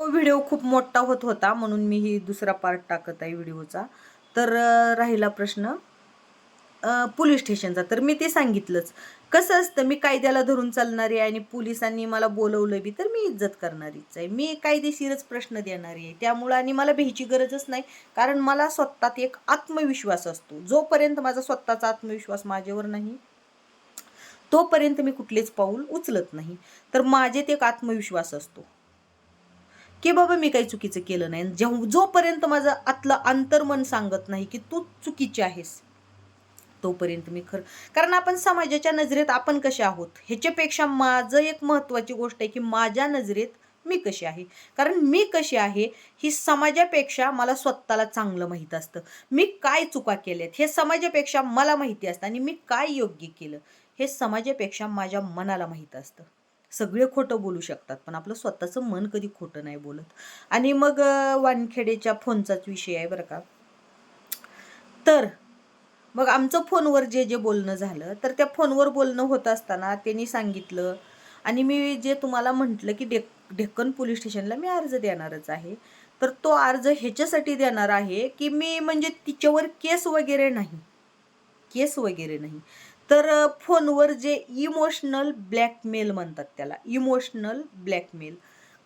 तो व्हिडिओ खूप मोठा होत होता म्हणून मी ही दुसरा पार्ट टाकत आहे व्हिडिओचा. तर राहिला प्रश्न. पोलीस स्टेशनचा. तर मी ते सांगितलंच. कसं असतं मी कायद्याला धरून चालणारी आहे आणि पोलिसांनी मला बोलवलं बी तर मी इज्जत करणारीच आहे. मी कायदेशीरच प्रश्न देणारी आहे. त्यामुळं आणि मला भ्यायची गरजच नाही. कारण मला स्वतःत एक आत्मविश्वास असतो. जोपर्यंत माझा स्वतःचा आत्मविश्वास माझ्यावर नाही तोपर्यंत मी कुठलेच पाऊल उचलत नाही. तर माझेत एक आत्मविश्वास असतो. की बाबा मी काही चुकीचं केलं नाही. जेव्हा जोपर्यंत माझं आतलं अंतर्मन सांगत नाही की तू चुकीची आहेस तोपर्यंत मी खरं कारण आपण समाजाच्या नजरेत आपण कसे आहोत? ह्याच्यापेक्षा माझं एक महत्त्वाची गोष्ट आहे की माझ्या नजरेत मी कशी आहे? कारण मी कशी आहे ही समाजापेक्षा मला स्वतःला चांगलं माहीत असतं. मी काय चुका केल्यात हे समाजापेक्षा मला माहिती असतं आणि मी काय योग्य केलं हे समाजापेक्षा माझ्या मनाला माहीत असतं. सगळे खोटं बोलू शकतात पण आपलं स्वतःचं मन कधी खोटं नाही बोलत. आणि मग वानखेडेच्या फोनचाच विषय आहे बरं का. तर मग आमचं फोनवर जे जे बोलणं झालं तर त्या फोनवर बोलणं होत असताना त्यांनी सांगितलं आणि मी जे तुम्हाला म्हटलं की डेक ढेक्कन पोलीस स्टेशनला मी अर्ज देणारच आहे तर तो अर्ज ह्याच्यासाठी देणार आहे की मी म्हणजे तिच्यावर केस वगैरे नाही. केस वगैरे नाही. तर फोनवर जे इमोशनल ब्लॅकमेल म्हणतात त्याला इमोशनल ब्लॅकमेल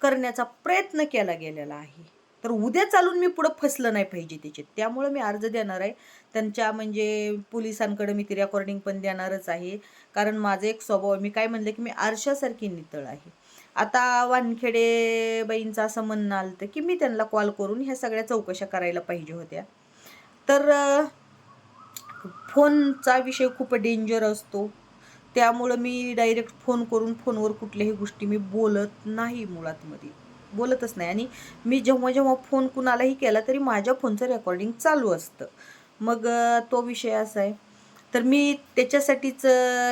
करण्याचा प्रयत्न केला गेलेला आहे. तर उद्या चालून मी पुढं फसलं नाही पाहिजे त्याच्यात. त्यामुळं मी अर्ज देणार आहे. त्यांच्या म्हणजे पोलिसांकडे मी ती रेकॉर्डिंग पण देणारच आहे. कारण माझा एक स्वभाव मी काय म्हणलं की मी आरशासारखी नितळ आहे. आता वानखेडे बाईंचं असं म्हणणं आलं तर की मी त्यांना कॉल करून ह्या सगळ्या चौकशा करायला पाहिजे होत्या. तर फोनचा विषय खूप डेंजर असतो. त्यामुळं मी डायरेक्ट फोन करून फोनवर कुठल्याही गोष्टी मी बोलत नाही मुळात मध्ये बोलतच नाही. आणि मी जेव्हा जेव्हा फोन कुणालाही केला तरी माझ्या फोनचं रेकॉर्डिंग चालू असतं. मग तो विषय असा आहे. तर मी त्याच्यासाठीच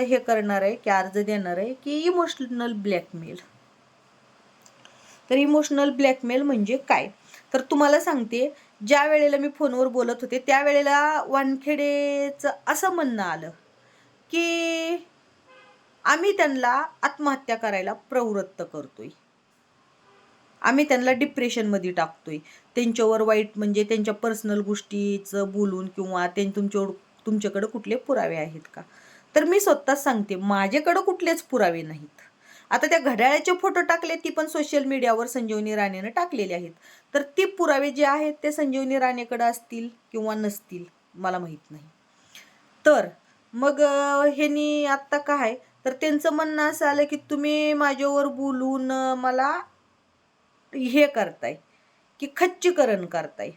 हे करणार आहे की अर्ज देणार आहे की इमोशनल ब्लॅकमेल तर इमोशनल ब्लॅकमेल म्हणजे काय? तर तुम्हाला सांगते ज्या वेळेला मी फोनवर बोलत होते त्यावेळेला वानखेडेचं असं म्हणणं आलं की आम्ही त्यांना आत्महत्या करायला प्रवृत्त करतोय. आम्ही त्यांना डिप्रेशनमध्ये टाकतोय. त्यांच्यावर वाईट म्हणजे त्यांच्या पर्सनल गोष्टीचं बोलून किंवा ते तुमच्या तुमच्याकडं कुठले पुरावे आहेत का? तर मी स्वतःच सांगते माझ्याकडं कुठलेच पुरावे नाहीत. आता त्या घड्याळाचे फोटो टाकले ती पण सोशल मीडियावर संजीवनी राणेनं टाकलेले आहेत. तर ती पुरावे जे आहेत ते संजीवनी राणेकडे असतील किंवा नसतील मला माहीत नाही. तर मग ह्यानी ह्यांनी आत्ता काय तर त्यांचं म्हणणं असं आलं की तुम्ही माझ्यावर बोलून मला हे करताय की खच्चीकरण करताय.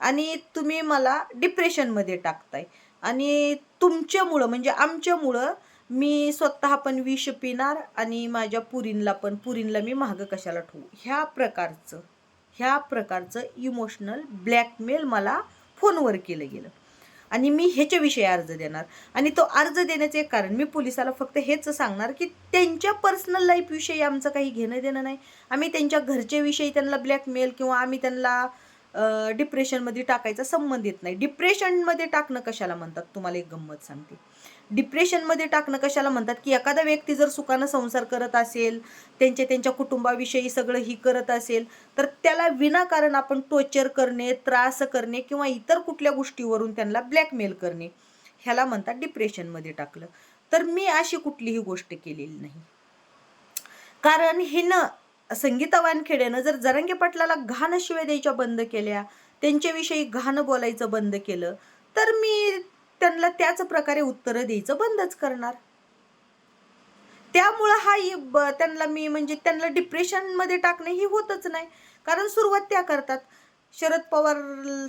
आणि तुम्ही मला डिप्रेशनमध्ये टाकताय. आणि तुमच्यामुळं म्हणजे आमच्यामुळं मी स्वतः पण विष पिणार आणि माझ्या पुरींला पण पुरींला मी मागं कशाला ठेवू? ह्या प्रकारचं ह्या प्रकारचं इमोशनल ब्लॅकमेल मला फोनवर केलं गेलं. आणि मी ह्याच्याविषयी अर्ज देणार. आणि तो अर्ज देण्याचे एक कारण मी पोलिसाला फक्त हेच सांगणार की त्यांच्या पर्सनल लाईफविषयी आमचं काही घेणं देणं नाही. आम्ही त्यांच्या घरच्याविषयी त्यांना ब्लॅकमेल किंवा आम्ही त्यांना डिप्रेशनमध्ये टाकायचा संबंध येत नाही. डिप्रेशनमध्ये टाकणं कशाला म्हणतात? तुम्हाला एक गंमत सांगते. डिप्रेशनमध्ये टाकणं कशाला म्हणतात? की एखादा व्यक्ती जर सुखानं संसार करत असेल त्यांच्या त्यांच्या कुटुंबाविषयी सगळं ही करत असेल तर त्याला विनाकारण आपण टोर्चर करणे त्रास करणे किंवा इतर कुठल्या गोष्टीवरून त्यांना ब्लॅकमेल करणे ह्याला म्हणतात डिप्रेशनमध्ये टाकलं. तर मी अशी कुठलीही गोष्ट केलेली नाही. कारण हिनं संगीता वानखेडेनं जर जरंगे पाटलाला घाण शिवाय द्यायच्या बंद केल्या त्यांच्याविषयी घाण बोलायचं बंद केलं तर मी त्यांना त्याच प्रकारे उत्तरं द्यायचं बंदच करणार. त्यामुळं हा त्यांना मी म्हणजे त्यांना डिप्रेशनमध्ये टाकणं ही होतच नाही. कारण सुरुवात त्या करतात. शरद पवार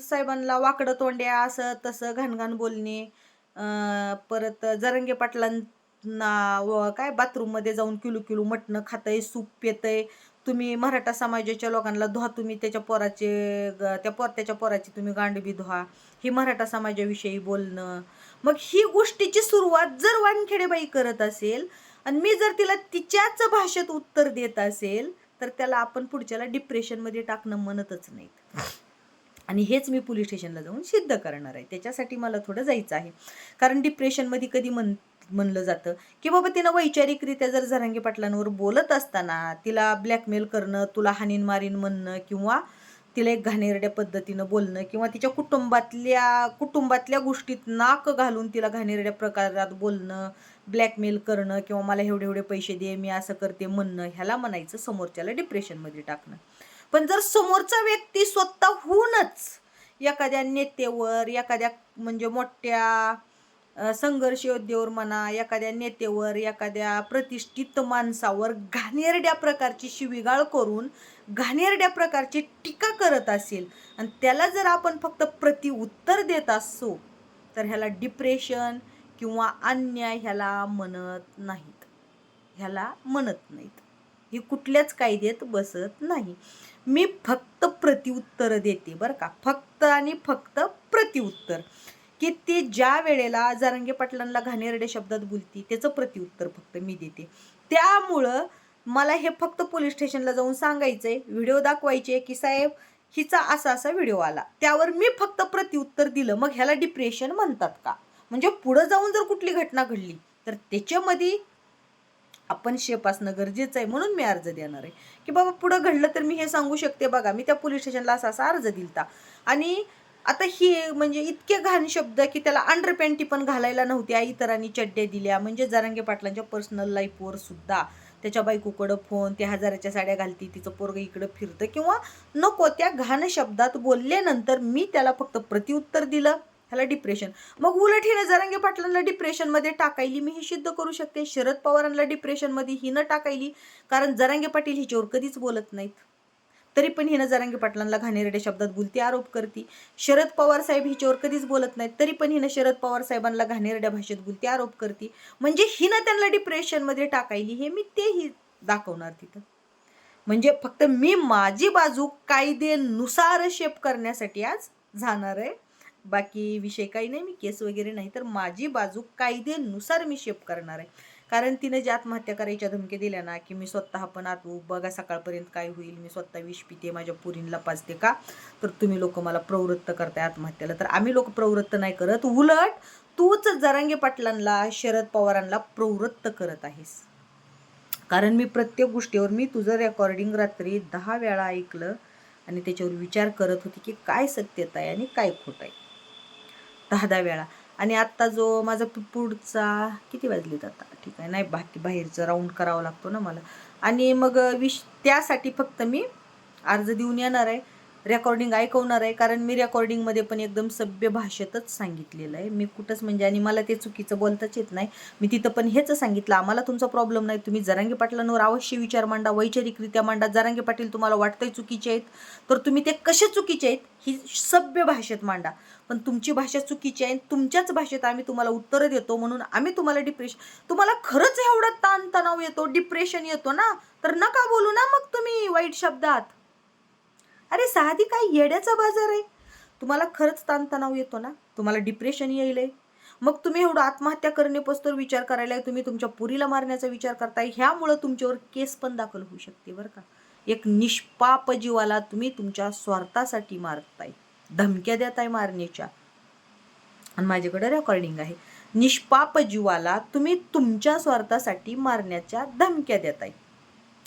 साहेबांना वाकडं तोंड्या असं तसं घाणघाण बोलणे अं, परत जरंगे पाटलां ना काय बाथरूममध्ये जाऊन किलो किलो मटणं खातंय सूप येतंय तुम्ही मराठा समाजाच्या लोकांना धुवा तुम्ही त्याच्या पोराचे त्या पोर त्याच्या पोराची तुम्ही गांडबी धुवा. हे मराठा समाजाविषयी बोलणं. मग ही गोष्टीची सुरुवात जर वानखेडेबाई करत असेल आणि मी जर तिला तिच्याच भाषेत उत्तर देत असेल तर त्याला आपण पुढच्याला डिप्रेशनमध्ये टाकणं म्हणतच नाहीत आणि हेच मी पोलीस स्टेशनला जाऊन सिद्ध करणार आहे. त्याच्यासाठी मला थोडं जायचं आहे. कारण डिप्रेशनमध्ये कधी म्हण म्हणलं जातं. की बाबा तिनं वैचारिकरित्या जर झरंगी पाटलांवर बोलत असताना तिला ब्लॅकमेल करणं तुला हानीन मारीन म्हणणं किंवा तिला एक घाणेरड्या पद्धतीनं बोलणं किंवा तिच्या कुटुंबातल्या कुटुंबातल्या गोष्टीत नाक घालून तिला घाणेरड्या प्रकारात बोलणं ब्लॅकमेल करणं किंवा मला एवढे एवढे पैसे दे मी असं करते म्हणणं ह्याला म्हणायचं समोरच्याला डिप्रेशनमध्ये टाकणं. पण जर समोरचा व्यक्ती स्वतःहूनच एखाद्या नेतेवर एखाद्या म्हणजे मोठ्या संघर्ष योद्धेवर म्हणा एखाद्या नेतेवर एखाद्या प्रतिष्ठित माणसावर घाणेरड्या प्रकारची शिवीगाळ करून घाणेरड्या प्रकारची टीका करत असेल आणि त्याला जर आपण फक्त प्रतिउत्तर देत असो तर ह्याला डिप्रेशन किंवा अन्याय ह्याला म्हणत नाहीत. ह्याला म्हणत नाहीत. ही कुठल्याच कायद्यात बसत नाही. मी फक्त प्रतिउत्तर देते बरं का. फक्त आणि फक्त प्रतिउत्तर की ती ज्या वेळेला जारंगे पाटलांना घाणेरड्या शब्दात बोलती त्याचं प्रतिउत्तर फक्त मी देते. त्यामुळं मला हे फक्त पोलीस स्टेशनला जाऊन सांगायचं आहे व्हिडिओ दाखवायचे की साहेब हिचा असा असा व्हिडिओ आला. त्यावर मी फक्त प्रतिउत्तर दिलं. मग ह्याला डिप्रेशन म्हणतात का? म्हणजे पुढं जाऊन जर कुठली घटना घडली तर त्याच्यामध्ये आपण शेप असणं गरजेचं आहे म्हणून मी अर्ज देणार आहे की बाबा पुढं घडलं तर मी हे सांगू शकते बघा. मी त्या पोलीस स्टेशनला असा असा अर्ज दिलता. आणि आता ही म्हणजे इतके घाण शब्द की त्याला अंडरपॅन्टी पण घालायला नव्हत्या इतरांनी चड्ड्या दिल्या. म्हणजे जरांगे पाटलांच्या पर्सनल लाईफवर सुद्धा त्याच्या बायकोकडं फोन त्या हजाराच्या साड्या घालती तिचं पोरग इकडं फिरतं. किंवा नको त्या घाण शब्दात बोलल्यानंतर मी त्याला फक्त प्रतिउत्तर दिलं. ह्याला डिप्रेशन मग उलट हिनं जरांगे पाटलांना डिप्रेशनमध्ये टाकायली. मी हे सिद्ध करू शकते. शरद पवारांना डिप्रेशनमध्ये हिनं टाकायली. कारण जरांगे पाटील हिच्यावर कधीच बोलत नाहीत. तरी पण हिनं जरंगी पाटलांना घाणेरड्या शब्दात बोलती आरोप करते. शरद पवार साहेब हिच्यावर कधीच बोलत नाहीत तरी पण हिनं शरद पवार साहेबांना घाणेरड्या भाषेत बोलती आरोप करते. म्हणजे हिनं त्यांना डिप्रेशनमध्ये टाकायली हे मी तेही दाखवणार तिथं. म्हणजे फक्त मी माझी बाजू कायदेनुसार शेप करण्यासाठी आज जाणार आहे. बाकी विषय काही नाही मी केस वगैरे नाही तर माझी बाजू कायदेनुसार मी शेप करणार आहे. कारण तिने जे आत्महत्या करायच्या धमकी दिल्या ना की मी स्वतः पण आत बघा सकाळपर्यंत काय होईल मी स्वतः विष पिते माझ्या पुरींला पाजते का? तर तुम्ही लोक मला प्रवृत्त करताय आत्महत्येला. तर आम्ही लोक प्रवृत्त नाही करत. उलट तूच जरांगे पाटलांना शरद पवारांना प्रवृत्त करत आहेस. कारण मी प्रत्येक गोष्टीवर मी तुझं रेकॉर्डिंग रात्री दहा वेळा ऐकलं आणि त्याच्यावर विचार करत होती की काय सत्यता आहे आणि काय खोट आहे. दहा दहा वेळा. आणि आत्ता जो माझा पुढचा किती वाजलेत आता? ठीक आहे नाही बाकी बाहेरचं राऊंड करावा लागतो ना मला. आणि मग विश त्यासाठी फक्त मी अर्ज देऊन येणार आहे. रेकॉर्डिंग ऐकवणार आहे. कारण मी रेकॉर्डिंगमध्ये पण एकदम सभ्य भाषेतच सांगितलेलं आहे. मी कुठंच म्हणजे आणि मला ते चुकीचं बोलताच येत नाही. मी तिथं पण हेच सांगितलं. आम्हाला तुमचा प्रॉब्लेम नाही. तुम्ही जरांगे पाटलांवर अवश्य विचार मांडा. वैचारिकरित्या मांडा. जरांगे पाटील तुम्हाला वाटतंय चुकीचे आहेत तर तुम्ही ते कसे चुकीचे आहेत ही सभ्य भाषेत मांडा. पण तुमची भाषा चुकीची आहे तुमच्याच भाषेत आम्ही तुम्हाला उत्तरं देतो म्हणून आम्ही तुम्हाला डिप्रेशन तुम्हाला खरंच एवढा ताणतणाव येतो डिप्रेशन येतो ना? तर नका बोलू ना मग तुम्ही वाईट शब्दात. अरे साधी काय येड्याचा बाजार आहे? तुम्हाला खरंच ताणतणाव येतो ना? तुम्हाला डिप्रेशन येईल मग तुम्ही एवढं आत्महत्या करण्यापासून विचार करायला तुम्ही तुमच्या पुरीला मारण्याचा विचार करताय ह्यामुळं तुमच्यावर केस पण दाखल होऊ शकते बरं का? एक निष्पाप जीवाला तुम्ही तुमच्या स्वार्थासाठी मारताय. धमक्या देताय मारण्याच्या. आणि माझ्याकडे रेकॉर्डिंग आहे. निष्पाप जीवाला तुम्ही तुमच्या स्वार्थासाठी मारण्याच्या धमक्या देताय.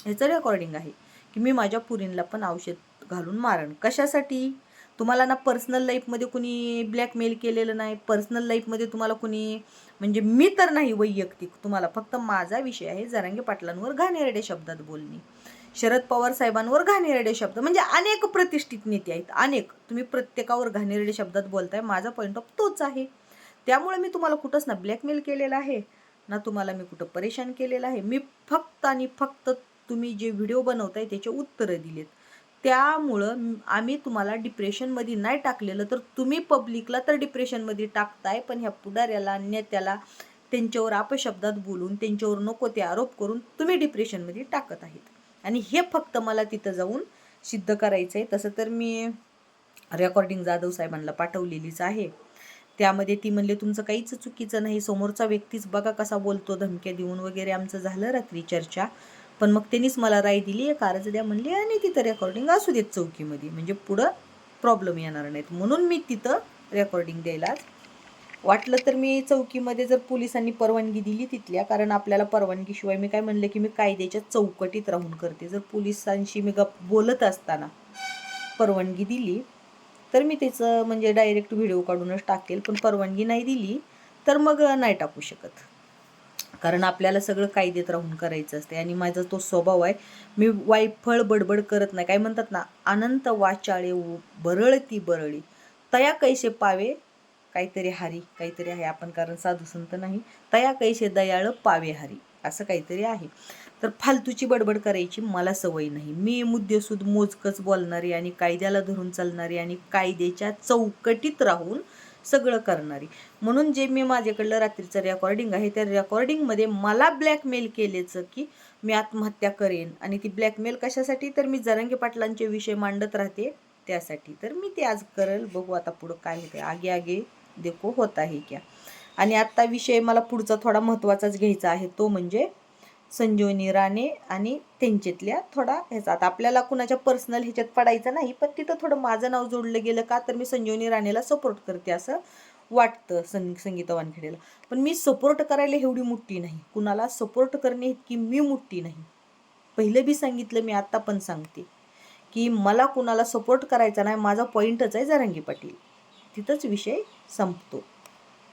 ह्याचं रेकॉर्डिंग आहे की मी माझ्या पुरींला पण औषध घालून मारण. कशासाठी? तुम्हाला ना पर्सनल लाईफमध्ये कुणी ब्लॅकमेल केलेलं नाही. पर्सनल लाईफमध्ये तुम्हाला कुणी म्हणजे मी तर नाही वैयक्तिक. तुम्हाला फक्त माझा विषय आहे जरांगे पाटलांवर घाणेरडे शब्दात बोलणे. शरद पवार साहेबांवर घाणेरडे शब्द म्हणजे अनेक प्रतिष्ठित नेते आहेत. अनेक. तुम्ही प्रत्येकावर घाणेरडे शब्दात बोलताय. माझा पॉईंट ऑफ तोच आहे. त्यामुळे मी तुम्हाला कुठंच ना ब्लॅकमेल केलेला आहे. ना तुम्हाला मी कुठं परेशान केलेलं आहे. मी फक्त आणि फक्त तुम्ही जे व्हिडिओ बनवताय त्याचे उत्तरं दिलेत. त्यामुळं आम्ही तुम्हाला डिप्रेशनमध्ये नाही टाकलेलं. तर तुम्ही पब्लिकला तर डिप्रेशनमध्ये टाकताय पण ह्या पुढाऱ्याला नेत्याला त्यांच्यावर अपशब्दात बोलून त्यांच्यावर नको ते आरोप करून तुम्ही डिप्रेशनमध्ये टाकत आहेत. आणि हे फक्त मला तिथं जाऊन सिद्ध करायचं आहे तसं तर मी रेकॉर्डिंग जाधव साहेबांना पाठवलेलीच आहे. त्यामध्ये ती म्हणले तुमचं काहीच चुकीचं नाही. समोरचा व्यक्तीच बघा कसा बोलतो धमक्या देऊन वगैरे आमचं झालं रात्री चर्चा. पण मग त्यांनीच मला राय दिली एक अर्ज द्या म्हणली आणि तिथं रेकॉर्डिंग असू देत चौकीमध्ये. म्हणजे पुढं प्रॉब्लेम येणार नाहीत. म्हणून मी तिथं रेकॉर्डिंग द्यायला वाटलं तर मी चौकीमध्ये जर पोलिसांनी परवानगी दिली तिथल्या कारण आपल्याला परवानगीशिवाय मी काय म्हणलं की मी कायद्याच्या चौकटीत राहून करते. जर पोलिसांशी मी गप बोलत असताना परवानगी दिली तर मी त्याचं म्हणजे डायरेक्ट व्हिडिओ काढूनच टाकेल. पण परवानगी नाही दिली तर मग नाही टाकू शकत. कारण आपल्याला सगळं कायदेत राहून करायचं असते आणि माझा तो स्वभाव आहे मी वायफळ बडबड करत नाही. काय म्हणतात ना अनंत वाचाळे बरळ ती बरळी. तया कैसे पावे काहीतरी हरी काहीतरी आहे आपण कारण साधू संत नाही. तया कैसे दयाळ पावे हरी असं काहीतरी आहे. तर फालतूची बडबड करायची मला सवय नाही. मी मुद्देसूद मोजकच बोलणारी आणि कायद्याला धरून चालणारी आणि कायद्याच्या चौकटीत राहून सगळं करणारी. म्हणून जे मी माझ्याकडलं रात्रीचं रेकॉर्डिंग आहे त्या रेकॉर्डिंगमध्ये मला ब्लॅकमेल केल्याचं की मी आत्महत्या करेन. आणि ती ब्लॅकमेल कशासाठी? तर मी जरांगे पाटलांचे विषय मांडत राहते त्यासाठी. तर मी ते आज करेल. बघू आता पुढं काय होते आगे आगे देखो होत आहे क्या. आणि आत्ता विषय मला पुढचा थोडा महत्त्वाचाच घ्यायचा आहे. तो म्हणजे संजीवनी राणे आणि त्यांच्यातल्या थोडा ह्याचा. आता आपल्याला कुणाच्या पर्सनल ह्याच्यात पडायचं नाही पण तिथं थोडं माझं नाव जोडलं गेलं का तर मी संजीवनी राणेला सपोर्ट करते असं वाटतं सं संगीता वानखेडेला. पण मी सपोर्ट करायला एवढी मोठी नाही. कुणाला सपोर्ट करणे इतकी मी मोठी नाही. पहिलं बी सांगितलं मी आत्ता पण सांगते की मला कुणाला सपोर्ट करायचा नाही माझा पॉईंटच आहे जरांगी पाटील. तिथंच विषय संपतो.